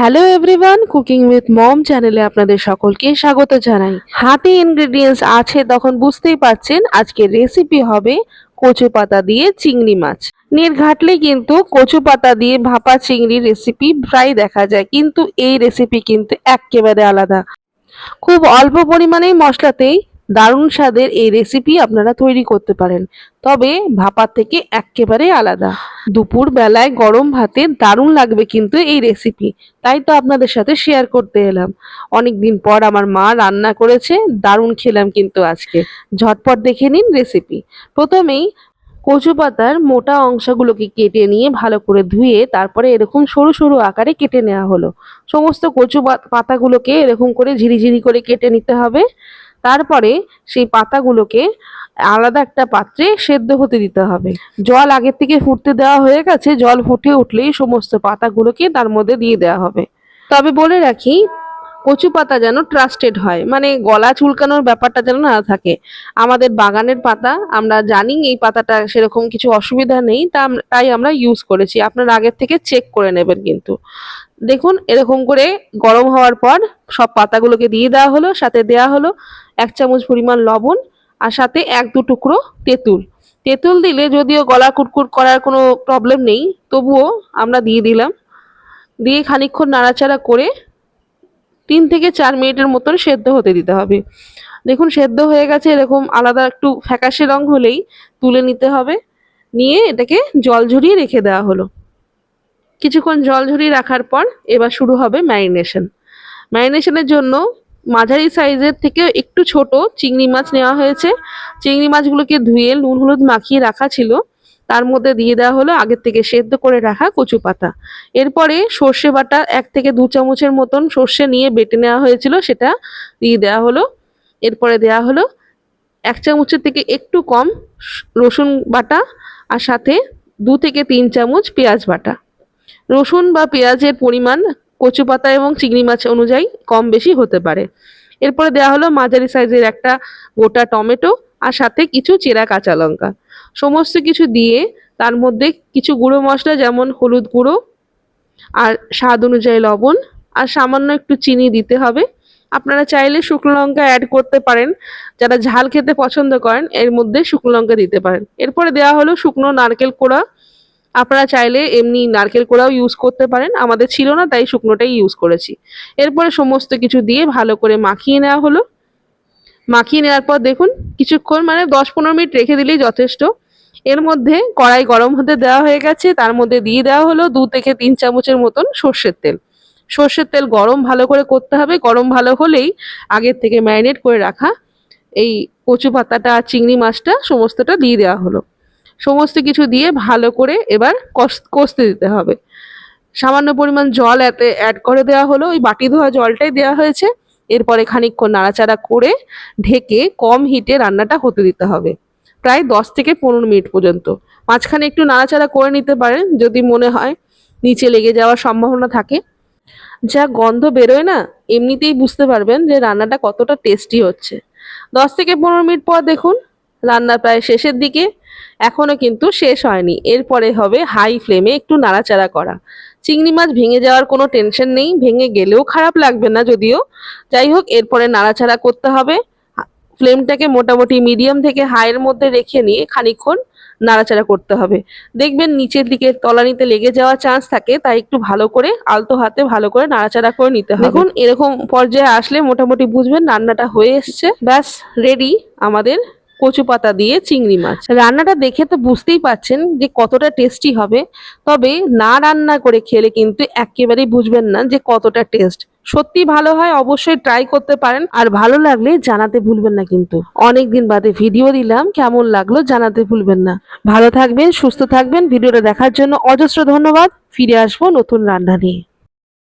Hello everyone cooking with mom চ্যানেলে আপনাদের সকলকে স্বাগত জানাই। হাতে ইনগ্রেডিয়েন্টস আছে তখন বুঝতেই পারছেন আজকে রেসিপি হবে কচু পাতা দিয়ে চিংড়ি মাছ। নেট ঘাটলে কিন্তু কচু পাতা দিয়ে ভাপা চিংড়ির রেসিপি প্রায় দেখা যায়, কিন্তু এই রেসিপি কিন্তু একেবারে আলাদা। খুব অল্প পরিমাণেই মশলাতেই দারুণ স্বাদের এই রেসিপি আপনারা তৈরি করতে পারেন। তবে ভাপার থেকে একেবারে আলাদা। দুপুর বেলায় গরম ভাতে দারুণ লাগবে কিন্তু এই রেসিপি তাই তো আপনাদের সাথে শেয়ার করতে এলাম। অনেকদিন পর আমার মা রান্না করেছে, দারুণ খেলাম কিন্তু আজকে। ঝটপট দেখে নিন রেসিপি প্রথমেই কচু পাতার মোটা অংশগুলোকে কেটে নিয়ে ভালো করে ধুয়ে তারপরে এরকম সরু সরু আকারে কেটে নেওয়া হলো। সমস্ত কচু পাতাগুলোকে এরকম করে ঝিরিঝিরি করে কেটে নিতে হবে। তারপরে সেই পাতাগুলোকে আলাদা একটা পাত্রে সেদ্ধ হতে দিতে হবে। জল আগের থেকে ফুটতে দেওয়া হয়ে গেছে, জল ফুটে উঠলেই সমস্ত পাতাগুলোকে তার মধ্যে দিয়ে দেওয়া হবে। তবে বলে রাখি, কচু পাতা যেন ট্রাস্টেড হয় মানে গলা চুলকানোর ব্যাপারটা যেন না থাকে। আমাদের বাগানের পাতা, আমরা জানি এই পাতাটা সেরকম কিছু অসুবিধা নেই, তা তাই আমরা ইউজ করেছি। আপনারা আগের থেকে চেক করে নেবেন কিন্তু। দেখুন, এরকম করে গরম হওয়ার পর সব পাতাগুলোকে দিয়ে দেওয়া হলো, সাথে দেওয়া হলো এক চামচ পরিমাণ লবণ আর সাথে এক দু টুকরো তেঁতুল। তেঁতুল দিলে যদিও গলা কুটকুট করার কোনো প্রবলেম নেই, তবুও আমরা দিয়ে দিলাম। দিয়ে খানিকক্ষণ নাড়াচাড়া করে তিন থেকে চার মিনিটের মতন সেদ্ধ হতে দিতে হবে। দেখুন, সেদ্ধ হয়ে গেছে, এরকম আলাদা একটু ফ্যাকাশে রং হলেই তুলে নিতে হবে। নিয়ে এটাকে জল ঝরিয়ে রেখে দেওয়া হলো। কিছুক্ষণ জল ঝরিয়ে রাখার পর এবার শুরু হবে ম্যারিনেশন। ম্যারিনেশনের জন্য মাঝারি সাইজের থেকে একটু ছোট চিংড়ি মাছ নেওয়া হয়েছে। চিংড়ি মাছগুলোকে ধুয়ে নুন হলুদ মাখিয়ে রাখা ছিল। তার মধ্যে দিয়ে দেওয়া হলো আগের থেকে সেদ্ধ করে রাখা কচু পাতা। এরপরে সর্ষে বাটা এক থেকে দু চামচের মতন সর্ষে নিয়ে বেটে নেওয়া হয়েছিল, সেটা দিয়ে দেওয়া হলো। এরপরে দেওয়া হলো এক চামচের থেকে একটু কম রসুন বাটা আর সাথে দু থেকে তিন চামচ পেঁয়াজ বাটা। রসুন বা পেঁয়াজের পরিমাণ কচু পাতা এবং চিংড়ি মাছ অনুযায়ী কম বেশি হতে পারে। এরপরে দেওয়া হলো মাঝারি সাইজের একটা গোটা টমেটো আর সাথে কিছু চেরা কাঁচা লঙ্কা। সমস্ত কিছু দিয়ে তার মধ্যে কিছু গুঁড়ো মশলা যেমন হলুদ গুঁড়ো আর স্বাদ অনুযায়ী লবণ আর সামান্য একটু চিনি দিতে হবে। আপনারা চাইলে শুকনো লঙ্কা অ্যাড করতে পারেন। যারা ঝাল খেতে পছন্দ করেন, এর মধ্যে শুকনো লঙ্কা দিতে পারেন। এরপরে দেওয়া হলো শুকনো নারকেল কোড়া। আপনারা চাইলে এমনি নারকেল কোড়াও ইউজ করতে পারেন। আমাদের ছিল না, তাই শুকনোটাই ইউজ করেছি। এরপরে সমস্ত কিছু দিয়ে ভালো করে মাখিয়ে নেওয়া হলো। মাখিয়ে নেওয়ার পর দেখুন, কিছুক্ষণ মানে দশ পনেরো মিনিট রেখে দিলেই যথেষ্ট। এর মধ্যে কড়াই গরম হতে দেওয়া হয়ে গেছে। তার মধ্যে দিয়ে দেওয়া হলো দু থেকে তিন চামচের মতন সর্ষের তেল। সর্ষের তেল গরম ভালো করে করতে হবে। গরম ভালো হলেই আগের থেকে ম্যারিনেট করে রাখা এই কচু পাতাটা চিংড়ি মাছটা, সমস্তটা দিয়ে দেওয়া হলো। সমস্ত কিছু দিয়ে ভালো করে এবার কষ- কষতে দিতে হবে। সামান্য পরিমাণ জল এতে অ্যাড করে দেওয়া হলো, ওই বাটি ধোয়া জলটাই দেওয়া হয়েছে। এরপরে খানিকক্ষণ নাড়াচাড়া করে ঢেকে কম হিটে রান্নাটা হতে দিতে হবে, প্রায় দশ থেকে পনেরো মিনিট পর্যন্ত। মাঝখানে একটু নাড়াচাড়া করে নিতে পারেন, যদি মনে হয় নিচে লেগে যাওয়ার সম্ভাবনা থাকে। যা গন্ধ বেরোয় না, এমনিতেই বুঝতে পারবেন যে রান্নাটা কতটা টেস্টি হচ্ছে। দশ থেকে পনেরো মিনিট পর দেখুন রান্না প্রায় শেষের দিকে। এখনও কিন্তু শেষ হয়নি। এরপরে হবে হাই ফ্লেমে একটু নাড়াচাড়া করা। চিংড়ি মাছ ভেঙে যাওয়ার কোনো টেনশন নেই। ভেঙে গেলেও খারাপ লাগবে না যদিও। যাই হোক, এরপরে নাড়াচাড়া করতে হবে। ফ্লেমটাকে মোটামুটি মিডিয়াম থেকে হাইয়ের মধ্যে রেখে নিয়ে খানিকক্ষণ নাড়াচাড়া করতে হবে। দেখবেন নিচের দিকে তলানিতে লেগে যাওয়ার চান্স থাকে, তাই একটু ভালো করে, আলতো হাতে ভালো করে নাড়াচাড়া করে নিতে হবে। দেখুন, এরকম পর্যায়ে আসলে মোটামুটি বুঝবেন রান্নাটা হয়ে এসছে। ব্যাস রেডি আমাদের কচু পাতা দিয়ে চিংড়ি মাছ। রান্নাটা দেখে তো বুঝতেই পাচ্ছেন যে কতটা টেস্টি হবে। তবে না রান্না করে খেলে কিন্তু একেবারেই বুঝবেন না যে কতটা টেস্ট সত্যি ভালো হয় অবশ্যই ট্রাই করতে পারেন। আর ভালো লাগলে জানাতে ভুলবেন না কিন্তু। অনেক দিন বাদে ভিডিও দিলাম, কেমন লাগল জানাতে ভুলবেন না। ভালো থাকবেন, সুস্থ থাকবেন। ভিডিওটা দেখার জন্য অজস্র ধন্যবাদ। ফিরে আসব নতুন রান্না নিয়ে।